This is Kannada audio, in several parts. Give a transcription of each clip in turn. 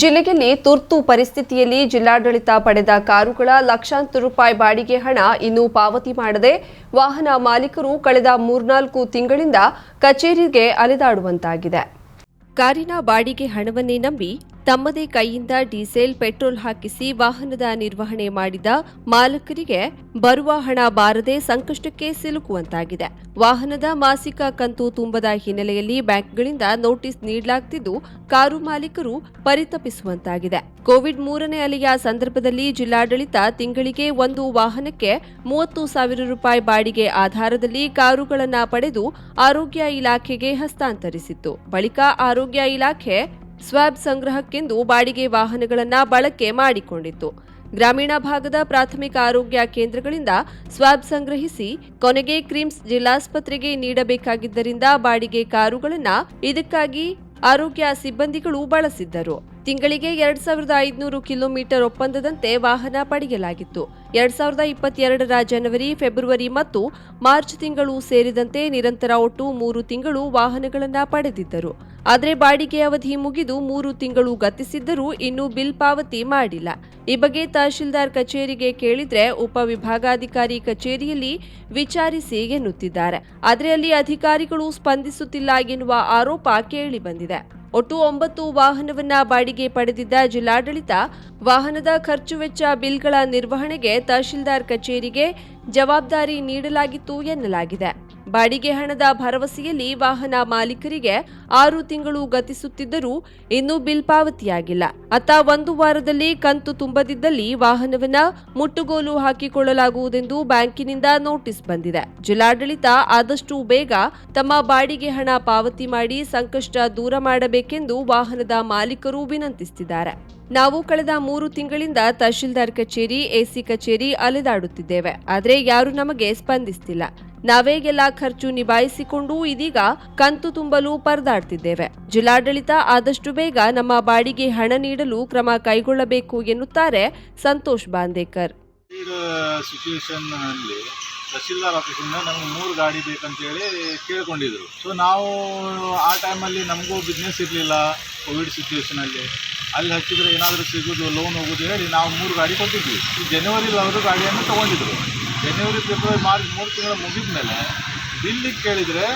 ಜಿಲ್ಲೆಯಲ್ಲಿ ತುರ್ತು ಪರಿಸ್ಥಿತಿಯಲ್ಲಿ ಜಿಲ್ಲಾಡಳಿತ ಪಡೆದ ಕಾರುಗಳ ಲಕ್ಷಾಂತರ ರೂಪಾಯಿ ಬಾಡಿಗೆ ಹಣ ಇನ್ನೂ ಪಾವತಿ ಮಾಡದೆ ವಾಹನ ಮಾಲೀಕರು ಕಳೆದ ಮೂರ್ನಾಲ್ಕು ತಿಂಗಳಿಂದ ಕಚೇರಿಗೆ ಅಲೆದಾಡುವಂತಾಗಿದೆ. ಕಾರಿನ ಬಾಡಿಗೆ ಹಣವನ್ನೇ ನಂಬಿ ತಮ್ಮದೇ ಕೈಯಿಂದ ಡೀಸೆಲ್, ಪೆಟ್ರೋಲ್ ಹಾಕಿಸಿ ವಾಹನದ ನಿರ್ವಹಣೆ ಮಾಡಿದ ಮಾಲಕರಿಗೆ ಬರುವ ಹಣ ಬಾರದೆ ಸಂಕಷ್ಟಕ್ಕೆ ಸಿಲುಕುವಂತಾಗಿದೆ. ವಾಹನದ ಮಾಸಿಕ ಕಂತು ತುಂಬದ ಹಿನ್ನೆಲೆಯಲ್ಲಿ ಬ್ಯಾಂಕ್ಗಳಿಂದ ನೋಟಿಸ್ ನೀಡಲಾಗ್ತಿದ್ದು, ಕಾರು ಮಾಲೀಕರು ಪರಿತಪಿಸುವಂತಾಗಿದೆ. ಕೋವಿಡ್ ಮೂರನೇ ಅಲೆಯ ಸಂದರ್ಭದಲ್ಲಿ ಜಿಲ್ಲಾಡಳಿತ ತಿಂಗಳಿಗೆ ಒಂದು ವಾಹನಕ್ಕೆ ಮೂವತ್ತು ಸಾವಿರ ರೂಪಾಯಿ ಬಾಡಿಗೆ ಆಧಾರದಲ್ಲಿ ಕಾರುಗಳನ್ನು ಪಡೆದು ಆರೋಗ್ಯ ಇಲಾಖೆಗೆ ಹಸ್ತಾಂತರಿಸಿತ್ತು. ಬಳಿಕ ಆರೋಗ್ಯ ಇಲಾಖೆ ಸ್ವಾಬ್ ಸಂಗ್ರಹಕ್ಕೆಂದು ಬಾಡಿಗೆ ವಾಹನಗಳನ್ನು ಬಳಕೆ ಮಾಡಿಕೊಂಡಿತ್ತು. ಗ್ರಾಮೀಣ ಭಾಗದ ಪ್ರಾಥಮಿಕ ಆರೋಗ್ಯ ಕೇಂದ್ರಗಳಿಂದ ಸ್ವಾಬ್ ಸಂಗ್ರಹಿಸಿ ಕೊನೆಗೆ ಕ್ರಿಮ್ಸ್ ಜಿಲ್ಲಾಸ್ಪತ್ರೆಗೆ ನೀಡಬೇಕಾಗಿದ್ದರಿಂದ ಬಾಡಿಗೆ ಕಾರುಗಳನ್ನು ಇದಕ್ಕಾಗಿ ಆರೋಗ್ಯ ಸಿಬ್ಬಂದಿಗಳು ಬಳಸಿದ್ದರು. ತಿಂಗಳಿಗೆ ಎರಡ್ ಸಾವಿರದ ಐದುನೂರು ಕಿಲೋಮೀಟರ್ ಒಪ್ಪಂದದಂತೆ ವಾಹನ ಪಡೆಯಲಾಗಿತ್ತು. ಎರಡ್ ಸಾವಿರದ ಇಪ್ಪತ್ತೆರಡರ ಜನವರಿ, ಫೆಬ್ರವರಿ ಮತ್ತು ಮಾರ್ಚ್ ತಿಂಗಳು ಸೇರಿದಂತೆ ನಿರಂತರ ಒಟ್ಟು ಮೂರು ತಿಂಗಳು ವಾಹನಗಳನ್ನು ಪಡೆದಿದ್ದರು. ಆದರೆ ಬಾಡಿಗೆ ಅವಧಿ ಮುಗಿದು ಮೂರು ತಿಂಗಳು ಗತಿಸಿದ್ದರೂ ಇನ್ನೂ ಬಿಲ್ ಪಾವತಿ ಮಾಡಿಲ್ಲ. ಈ ಬಗ್ಗೆ ತಹಶೀಲ್ದಾರ್ ಕಚೇರಿಗೆ ಕೇಳಿದ್ರೆ ಉಪವಿಭಾಗಾಧಿಕಾರಿ ಕಚೇರಿಯಲ್ಲಿ ವಿಚಾರಿಸಿ ಎನ್ನುತ್ತಿದ್ದಾರೆ. ಆದರೆ ಅಲ್ಲಿ ಅಧಿಕಾರಿಗಳು ಸ್ಪಂದಿಸುತ್ತಿಲ್ಲ ಎನ್ನುವ ಆರೋಪ ಕೇಳಿ ಬಂದಿದೆ ಒಟ್ಟು ಒಂಬತ್ತು ವಾಹನವನ್ನ ಬಾಡಿಗೆ ಪಡೆದಿದ್ದ ಜಿಲ್ಲಾಡಳಿತ ವಾಹನದ ಖರ್ಚು ವೆಚ್ಚ ಬಿಲ್ಗಳ ನಿರ್ವಹಣೆಗೆ ತಹಶೀಲ್ದಾರ್ ಕಚೇರಿಗೆ ಜವಾಬ್ದಾರಿ ನೀಡಲಾಗಿತ್ತು ಎನ್ನಲಾಗಿದೆ. ಬಾಡಿಗೆ ಹಣದ ಭರವಸೆಯಲ್ಲಿ ವಾಹನ ಮಾಲೀಕರಿಗೆ ಆರು ತಿಂಗಳು ಗತಿಸುತ್ತಿದ್ದರೂ ಇನ್ನೂ ಬಿಲ್ ಪಾವತಿಯಾಗಿಲ್ಲ. ಅತ್ತ ಒಂದು ವಾರದಲ್ಲಿ ಕಂತು ತುಂಬದಿದ್ದಲ್ಲಿ ವಾಹನವನ್ನ ಮುಟ್ಟುಗೋಲು ಹಾಕಿಕೊಳ್ಳಲಾಗುವುದೆಂದು ಬ್ಯಾಂಕಿನಿಂದ ನೋಟಿಸ್ ಬಂದಿದೆ. ಜಿಲ್ಲಾಡಳಿತ ಆದಷ್ಟು ಬೇಗ ತಮ್ಮ ಬಾಡಿಗೆ ಹಣ ಪಾವತಿ ಮಾಡಿ ಸಂಕಷ್ಟ ದೂರ ಮಾಡಬೇಕೆಂದು ವಾಹನದ ಮಾಲೀಕರು ವಿನಂತಿಸುತ್ತಿದ್ದಾರೆ ನಾವು ಕಳೆದ ಮೂರು ತಿಂಗಳಿಂದ ತಹಶೀಲ್ದಾರ್ ಕಚೇರಿ, ಎಸಿ ಕಚೇರಿ ಅಲೆದಾಡುತ್ತಿದ್ದೇವೆ. ಆದರೆ ಯಾರು ನಮಗೆ ಸ್ಪಂದಿಸ್ತಿಲ್ಲ. ನಾವೇ ಖರ್ಚು ನಿಭಾಯಿಸಿಕೊಂಡು ಇದೀಗ ಕಂತು ತುಂಬಲು ಪರದಾಡ್ತಿದ್ದೇವೆ. ಜಿಲ್ಲಾಡಳಿತ ಆದಷ್ಟು ಬೇಗ ನಮ್ಮ ಬಾಡಿಗೆ ಹಣ ನೀಡಲು ಕ್ರಮ ಕೈಗೊಳ್ಳಬೇಕು ಎನ್ನುತ್ತಾರೆ ಸಂತೋಷ್ ಬಾಂದೇಕರ್. ತಹಶೀಲ್ದಾರ್ ಆಫೀಸಿಂದ ನಮ್ಗೆ ಮೂರು ಗಾಡಿ ಬೇಕಂತೇಳಿ ಕೇಳ್ಕೊಂಡಿದ್ರು. ಸೊ ನಾವು ಆ ಟೈಮಲ್ಲಿ ನಮಗೂ ಬಿಸ್ನೆಸ್ ಇರಲಿಲ್ಲ ಕೋವಿಡ್ ಸಿಚುವೇಶನಲ್ಲಿ ಅಲ್ಲಿ. ಹಚ್ಚಿದ್ರೆ ಏನಾದರೂ ಸಿಗೋದು ಲೋನ್ ಹೋಗೋದು ಹೇಳಿ ನಾವು ಮೂರು ಗಾಡಿ ಕೊಟ್ಟಿದ್ವಿ. ಈ ಜನವರಿಲಿ ಅವರು ಗಾಡಿಯನ್ನು ತೊಗೊಂಡಿದ್ರು. ಜನವರಿ ಫೆಬ್ರವರಿ ಮಾರ್ಚ್ ಮೂರು ತಿಂಗಳು ಮುಗಿದ ಮೇಲೆ ಬಿಲ್ಲಿಗೆ ಕೇಳಿದರೆ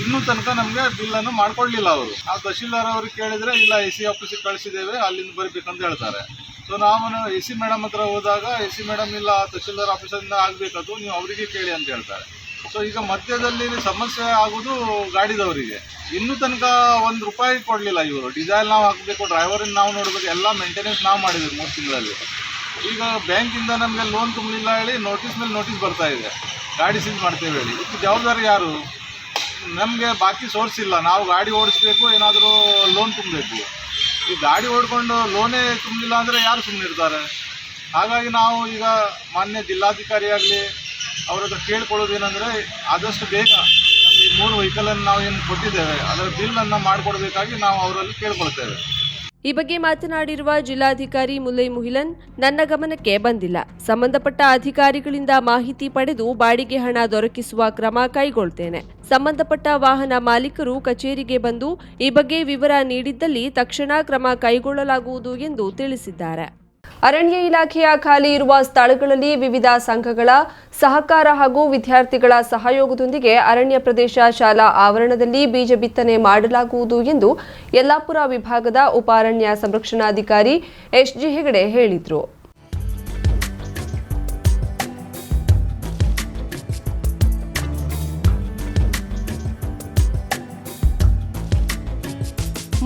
ಇನ್ನೂ ತನಕ ನಮಗೆ ಬಿಲ್ಲನ್ನು ಮಾಡ್ಕೊಡ್ಲಿಲ್ಲ ಅವರು. ಆ ತಹಶೀಲ್ದಾರ್ ಅವ್ರಿಗೆ ಕೇಳಿದರೆ, ಇಲ್ಲ ಎ ಸಿ ಆಫೀಸಿಗೆ ಕಳಿಸಿದ್ದೇವೆ, ಅಲ್ಲಿಂದ ಬರಬೇಕಂತ ಹೇಳ್ತಾರೆ. ಸೊ ನಾವು ಎ ಸಿ ಮೇಡಮ್ ಹತ್ರ ಹೋದಾಗ ಎ ಸಿ ಮೇಡಮ್ ಇಲ್ಲ, ತಹಶೀಲ್ದಾರ್ ಆಫೀಸರಿಂದ ಆಗಬೇಕದು ನೀವು ಅವರಿಗೆ ಕೇಳಿ ಅಂತ ಹೇಳ್ತಾರೆ. ಸೊ ಈಗ ಮಧ್ಯದಲ್ಲಿ ಸಮಸ್ಯೆ ಆಗೋದು ಗಾಡಿದವರಿಗೆ. ಇನ್ನೂ ತನಕ ಒಂದು ರೂಪಾಯಿ ಕೊಡಲಿಲ್ಲ ಇವರು. ಡಿಸೈಲ್ ನಾವು ಹಾಕಬೇಕು ಡ್ರೈವರನ್ನ ನಾವು ನೋಡಬೇಕು, ಎಲ್ಲ ಮೇಂಟೆನೆನ್ಸ್ ನಾವು ಮಾಡಿದ್ವಿ ಮೂರು ತಿಂಗಳಲ್ಲಿ. ಈಗ ಬ್ಯಾಂಕಿಂದ ನಮಗೆ ಲೋನ್ ತುಂಬಲಿಲ್ಲ ಹೇಳಿ ನೋಟಿಸ್ ಮೇಲೆ ನೋಟಿಸ್ ಬರ್ತಾ ಇದೆ. ಗಾಡಿ ಸೀಸ್ ಮಾಡ್ತೇವೆ ಹೇಳಿ. ಇದಕ್ಕೆ ಜವಾಬ್ದಾರಿ ಯಾರು? ನಮಗೆ ಬಾಕಿ ಸೋರ್ಸ್ ಇಲ್ಲ. ನಾವು ಗಾಡಿ ಓಡಿಸ್ಬೇಕು, ಏನಾದರೂ ಲೋನ್ ತುಂಬಬೇಕು. ಈ ಗಾಡಿ ಓಡ್ಕೊಂಡು ಲೋನೇ ತುಂಬಲಿಲ್ಲ ಅಂದರೆ ಯಾರು ಸುಮ್ಮನಿರ್ತಾರೆ ಹಾಗಾಗಿ ನಾವು ಈಗ ಮಾನ್ಯ ಜಿಲ್ಲಾಧಿಕಾರಿಯಾಗಲಿ ಅವ್ರ ಹತ್ರ ಕೇಳ್ಕೊಳ್ಳೋದೇನೆಂದರೆ ಆದಷ್ಟು ಬೇಗ ಈ ಮೂರು ವೆಹಿಕಲನ್ನು ನಾವು ಏನು ಕೊಟ್ಟಿದ್ದೇವೆ, ಅದರ ಬಿಲ್ಲನ್ನು ಮಾಡಿಕೊಡ್ಬೇಕಾಗಿ ನಾವು ಅವರಲ್ಲಿ ಕೇಳ್ಕೊಳ್ತೇವೆ. ಈ ಬಗ್ಗೆ ಮಾತನಾಡಿರುವ ಜಿಲ್ಲಾಧಿಕಾರಿ ಮುಲ್ಲೈ ಮುಹಿಲನ್, ನನ್ನ ಗಮನಕ್ಕೆ ಬಂದಿಲ್ಲ. ಸಂಬಂಧಪಟ್ಟ ಅಧಿಕಾರಿಗಳಿಂದ ಮಾಹಿತಿ ಪಡೆದು ಬಾಡಿಗೆ ಹಣ ದೊರಕಿಸುವ ಕ್ರಮ ಕೈಗೊಳ್ತೇನೆ. ಸಂಬಂಧಪಟ್ಟ ವಾಹನ ಮಾಲೀಕರು ಕಚೇರಿಗೆ ಬಂದು ಈ ಬಗ್ಗೆ ವಿವರ ನೀಡಿದ್ದಲ್ಲಿ ತಕ್ಷಣ ಕ್ರಮ ಕೈಗೊಳ್ಳಲಾಗುವುದು ಎಂದು ತಿಳಿಸಿದ್ದಾರೆ. ಅರಣ್ಯ ಇಲಾಖೆಯ ಖಾಲಿ ಇರುವ ಸ್ಥಳಗಳಲ್ಲಿ ವಿವಿಧ ಸಂಘಗಳ ಸಹಕಾರ ಹಾಗೂ ವಿದ್ಯಾರ್ಥಿಗಳ ಸಹಯೋಗದೊಂದಿಗೆ ಅರಣ್ಯ ಪ್ರದೇಶ ಶಾಲಾ ಆವರಣದಲ್ಲಿ ಬೀಜ ಬಿತ್ತನೆ ಮಾಡಲಾಗುವುದು ಎಂದು ಯಲ್ಲಾಪುರ ವಿಭಾಗದ ಉಪ ಅರಣ್ಯ ಸಂರಕ್ಷಣಾಧಿಕಾರಿ ಎಸ್ಜಿ ಹೆಗಡೆ ಹೇಳಿದರು.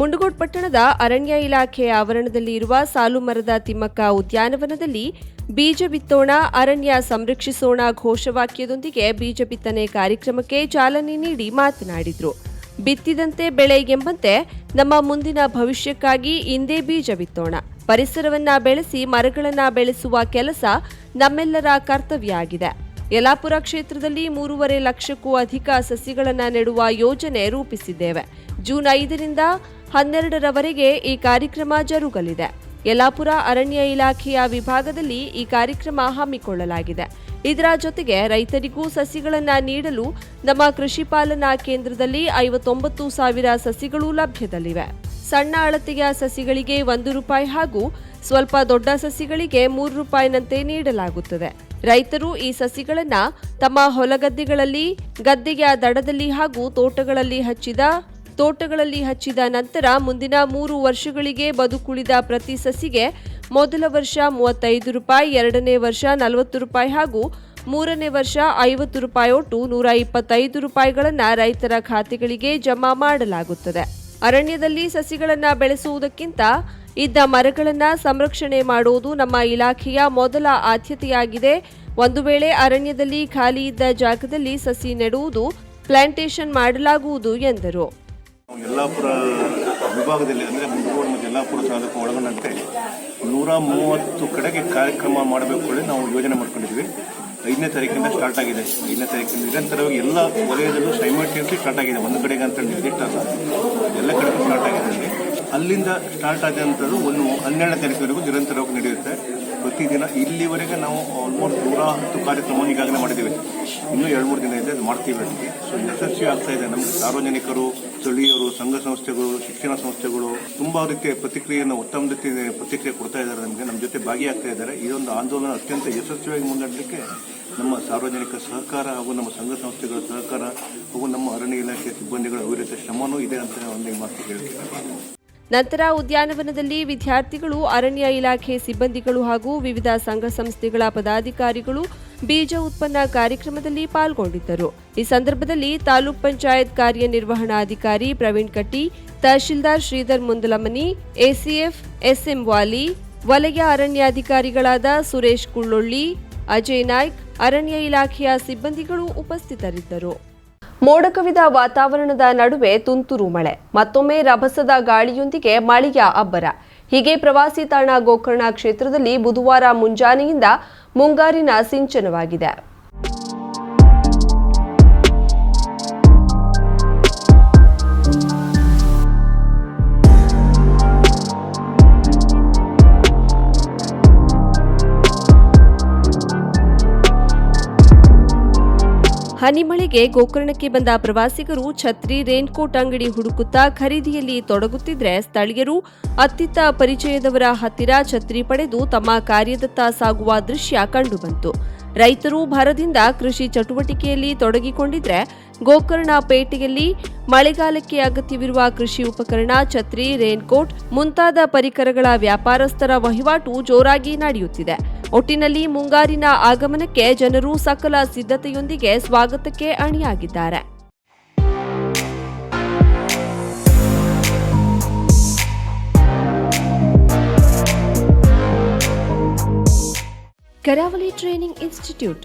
ಮುಂಡಗೋಡ್ ಪಟ್ಟಣದ ಅರಣ್ಯ ಇಲಾಖೆ ಆವರಣದಲ್ಲಿ ಇರುವ ಸಾಲುಮರದ ತಿಮ್ಮಕ್ಕ ಉದ್ಯಾನವನದಲ್ಲಿ ಬೀಜ ಬಿತ್ತೋಣ, ಅರಣ್ಯ ಸಂರಕ್ಷಿಸೋಣ ಘೋಷವಾಕ್ಯದೊಂದಿಗೆ ಬೀಜ ಬಿತ್ತನೆ ಕಾರ್ಯಕ್ರಮಕ್ಕೆ ಚಾಲನೆ ನೀಡಿ ಮಾತನಾಡಿದರು. ಬಿತ್ತಿದಂತೆ ಬೆಳೆ ಎಂಬಂತೆ ನಮ್ಮ ಮುಂದಿನ ಭವಿಷ್ಯಕ್ಕಾಗಿ ಇಂದೇ ಬೀಜ ಬಿತ್ತೋಣ. ಪರಿಸರವನ್ನ ಬೆಳೆಸಿ ಮರಗಳನ್ನ ಬೆಳೆಸುವ ಕೆಲಸ ನಮ್ಮೆಲ್ಲರ ಕರ್ತವ್ಯ ಆಗಿದೆ. ಯಲಾಪುರ ಕ್ಷೇತ್ರದಲ್ಲಿ ಮೂರುವರೆ ಲಕ್ಷಕ್ಕೂ ಅಧಿಕ ಸಸಿಗಳನ್ನು ನೆಡುವ ಯೋಜನೆ ರೂಪಿಸಿದ್ದೇವೆ. ಜೂನ್ ಐದರಿಂದ ಹನ್ನೆರಡರವರೆಗೆ ಈ ಕಾರ್ಯಕ್ರಮ ಜರುಗಲಿದೆ. ಯಲಾಪುರ ಅರಣ್ಯ ಇಲಾಖೆಯ ವಿಭಾಗದಲ್ಲಿ ಈ ಕಾರ್ಯಕ್ರಮ ಹಮ್ಮಿಕೊಳ್ಳಲಾಗಿದೆ. ಇದರ ಜೊತೆಗೆ ರೈತರಿಗೂ ಸಸಿಗಳನ್ನು ನೀಡಲು ನಮ್ಮ ಕೃಷಿ ಪಾಲನಾ ಕೇಂದ್ರದಲ್ಲಿ ಐವತ್ತೊಂಬತ್ತು ಸಾವಿರ ಸಸಿಗಳು ಲಭ್ಯದಲ್ಲಿವೆ. ಸಣ್ಣ ಅಳತೆಯ ಸಸಿಗಳಿಗೆ ಒಂದು ರೂಪಾಯಿ ಹಾಗೂ ಸ್ವಲ್ಪ ದೊಡ್ಡ ಸಸಿಗಳಿಗೆ ಮೂರು ರೂಪಾಯಿನಂತೆ ನೀಡಲಾಗುತ್ತದೆ. ರೈತರು ಈ ಸಸಿಗಳನ್ನು ತಮ್ಮ ಹೊಲಗದ್ದೆಗಳಲ್ಲಿ, ಗದ್ದೆಯ ದಡದಲ್ಲಿ ಹಾಗೂ ತೋಟಗಳಲ್ಲಿ ಹಚ್ಚಿದ ತೋಟಗಳಲ್ಲಿ ಹಚ್ಚಿದ ನಂತರ ಮುಂದಿನ ಮೂರು ವರ್ಷಗಳಿಗೆ ಬದುಕುಳಿದ ಪ್ರತಿ ಸಸಿಗೆ ಮೊದಲ ವರ್ಷ ಮೂವತ್ತೈದು ರೂಪಾಯಿ, ಎರಡನೇ ವರ್ಷ ನಲವತ್ತು ರೂಪಾಯಿ ಹಾಗೂ ಮೂರನೇ ವರ್ಷ ಐವತ್ತು ರೂಪಾಯಿ ಒಟ್ಟು ನೂರ ಇಪ್ಪತ್ತೈದು ರೂಪಾಯಿಗಳನ್ನು ರೈತರ ಖಾತೆಗಳಿಗೆ ಜಮಾ ಮಾಡಲಾಗುತ್ತದೆ. ಅರಣ್ಯದಲ್ಲಿ ಸಸಿಗಳನ್ನು ಬೆಳೆಸುವುದಕ್ಕಿಂತ ಇದ್ದ ಮರಗಳನ್ನು ಸಂರಕ್ಷಣೆ ಮಾಡುವುದು ನಮ್ಮ ಇಲಾಖೆಯ ಮೊದಲ ಆದ್ಯತೆಯಾಗಿದೆ. ಒಂದು ವೇಳೆ ಅರಣ್ಯದಲ್ಲಿ ಖಾಲಿ ಇದ್ದ ಜಾಗದಲ್ಲಿ ಸಸಿ ನೆಡುವುದು, ಪ್ಲಾಂಟೇಷನ್ ಮಾಡಲಾಗುವುದು ಎಂದರು. ಯಲ್ಲಾಪುರ ವಿಭಾಗದಲ್ಲಿ ಅಂದರೆ ಮುಂಡಗೋಡು ಮತ್ತು ಯಲ್ಲಾಪುರ ತಾಲೂಕು ಒಳಗೊಂಡಂತೆ ನೂರ ಮೂವತ್ತು ಕಡೆಗೆ ಕಾರ್ಯಕ್ರಮ ಮಾಡಬೇಕು ಹೇಳಿ ನಾವು ಯೋಜನೆ ಮಾಡ್ಕೊಂಡಿದ್ವಿ ಐದನೇ ತಾರೀಕಿಂದ ಸ್ಟಾರ್ಟ್ ಆಗಿದೆ. ಐದನೇ ತಾರೀಕಿಂದ ನಿರಂತರವಾಗಿ ಎಲ್ಲ ವಲಯದಲ್ಲೂ ಸೈಮಲ್ಟೇನಿಯಸ್ಲಿ ಸ್ಟಾರ್ಟ್ ಆಗಿದೆ. ಒಂದು ಕಡೆಗೆ ಅಂತ ನಿರ್ದಿಷ್ಟ ಅಲ್ಲ. ಎಲ್ಲ ಕಡೆಗೂ ಸ್ಟಾರ್ಟ್ ಆಗಿದೆ ಅಲ್ಲಿ. ಅಲ್ಲಿಂದ ಸ್ಟಾರ್ಟ್ ಆದಂಥದ್ದು ಒಂದು ಹನ್ನೆರಡನೇ ತಾರೀಕಿವರೆಗೂ ನಿರಂತರವಾಗಿ ನಡೆಯುತ್ತೆ. ಪ್ರತಿದಿನ ಇಲ್ಲಿವರೆಗೆ ನಾವು ಆಲ್ಮೋಸ್ಟ್ ನೂರ ಹತ್ತು ಕಾರ್ಯಕ್ರಮ ಈಗಾಗಲೇ ಮಾಡಿದ್ದೇವೆ. ಇನ್ನೂ ಎರಡು ಮೂರು ದಿನ ಇದೆ, ಅದು ಮಾಡ್ತೀವಿ. ಅದಕ್ಕೆ ಸೊ ಯಶಸ್ವಿ ಆಗ್ತಾ ಇದೆ. ನಮಗೆ ಸಾರ್ವಜನಿಕರು, ಸ್ಥಳೀಯರು, ಸಂಘ ಸಂಸ್ಥೆಗಳು, ಶಿಕ್ಷಣ ಸಂಸ್ಥೆಗಳು ತುಂಬಾ ರೀತಿಯ ಪ್ರತಿಕ್ರಿಯೆಯನ್ನು, ಉತ್ತಮ ರೀತಿಯ ಪ್ರತಿಕ್ರಿಯೆ ಕೊಡ್ತಾ ಇದ್ದಾರೆ ನಮಗೆ. ನಮ್ಮ ಜೊತೆ ಭಾಗಿಯಾಗ್ತಾ ಇದ್ದಾರೆ. ಒಂದು ಆಂದೋಲನ ಅತ್ಯಂತ ಯಶಸ್ವಿಯಾಗಿ ಮುನ್ನಡಲಿಕ್ಕೆ ನಮ್ಮ ಸಾರ್ವಜನಿಕ ಸಹಕಾರ ಹಾಗೂ ನಮ್ಮ ಸಂಘ ಸಂಸ್ಥೆಗಳ ಸಹಕಾರ ಹಾಗೂ ನಮ್ಮ ಅರಣ್ಯ ಇಲಾಖೆ ಸಿಬ್ಬಂದಿಗಳ ಅವಿರತ ಶ್ರಮನೂ ಇದೆ ಅಂತ ಒಂದು ಮಾತು ಹೇಳ್ತೀನಿ. ನಂತರ ಉದ್ಯಾನವನದಲ್ಲಿ ವಿದ್ಯಾರ್ಥಿಗಳು, ಅರಣ್ಯ ಇಲಾಖೆ ಸಿಬ್ಬಂದಿಗಳು ಹಾಗೂ ವಿವಿಧ ಸಂಘ ಸಂಸ್ಥೆಗಳ ಪದಾಧಿಕಾರಿಗಳು ಬೀಜ ಉತ್ಪನ್ನ ಕಾರ್ಯಕ್ರಮದಲ್ಲಿ ಪಾಲ್ಗೊಂಡಿದ್ದರು. ಈ ಸಂದರ್ಭದಲ್ಲಿ ತಾಲೂಕ್ ಪಂಚಾಯತ್ ಕಾರ್ಯನಿರ್ವಹಣಾಧಿಕಾರಿ ಪ್ರವೀಣ್ ಕಟ್ಟಿ, ತಹಶೀಲ್ದಾರ್ ಶ್ರೀಧರ್ ಮುಂದಲಮನಿ, ಎಸಿಎಫ್, ಎಸ್ಎಂ ವಾಲಿ, ವಲಯ ಅರಣ್ಯಾಧಿಕಾರಿಗಳಾದ ಸುರೇಶ್ ಕುಳ್ಳೊಳ್ಳಿ, ಅಜಯ್ ನಾಯ್ಕ್, ಅರಣ್ಯ ಇಲಾಖೆಯ ಸಿಬ್ಬಂದಿಗಳು ಉಪಸ್ಥಿತರಿದ್ದರು. ಮೋಡ ಕವಿದ ವಾತಾವರಣದ ನಡುವೆ ತುಂತುರು ಮಳೆ. ಮತ್ತೊಮ್ಮೆ ರಭಸದ ಗಾಳಿಯೊಂದಿಗೆ ಮಳೆಯ ಅಬ್ಬರ. ಹೀಗೆ ಪ್ರವಾಸಿ ತಾಣ ಗೋಕರ್ಣ ಕ್ಷೇತ್ರದಲ್ಲಿ ಬುಧವಾರ ಮುಂಜಾನೆಯಿಂದ ಮುಂಗಾರಿನ ಸಿಂಚನವಾಗಿದೆ. ಹನಿಮಳೆಗೆ ಗೋಕರ್ಣಕ್ಕೆ ಬಂದ ಪ್ರವಾಸಿಗರು ಛತ್ರಿ, ರೇನ್ಕೋಟ್ ಅಂಗಡಿ ಹುಡುಕುತ್ತಾ ಖರೀದಿಯಲ್ಲಿ ತೊಡಗುತ್ತಿದ್ರೆ ಸ್ಥಳೀಯರು ಅತ್ತಿತ್ತ ಪರಿಚಯದವರ ಹತ್ತಿರ ಛತ್ರಿ ಪಡೆದು ತಮ್ಮ ಕಾರ್ಯದತ್ತ ಸಾಗುವ ದೃಶ್ಯ ಕಂಡುಬಂತು. ರೈತರು ಭರದಿಂದ ಕೃಷಿ ಚಟುವಟಿಕೆಯಲ್ಲಿ ತೊಡಗಿಕೊಂಡಿದ್ರೆ ಗೋಕರ್ಣ ಪೇಟೆಯಲ್ಲಿ ಮಳೆಗಾಲಕ್ಕೆ ಅಗತ್ಯವಿರುವ ಕೃಷಿ ಉಪಕರಣ, ಛತ್ರಿ, ರೇನ್ಕೋಟ್ ಮುಂತಾದ ಪರಿಕರಗಳ ವ್ಯಾಪಾರಸ್ಥರ ವಹಿವಾಟು ಜೋರಾಗಿ ನಡೆಯುತ್ತಿದೆ. ಒಟ್ಟಿನಲ್ಲಿ ಮುಂಗಾರಿನ ಆಗಮನಕ್ಕೆ ಜನರು ಸಕಲ ಸಿದ್ಧತೆಯೊಂದಿಗೆ ಸ್ವಾಗತಕ್ಕೆ ಅಣಿಯಾಗಿದ್ದಾರೆ. Karavali training institute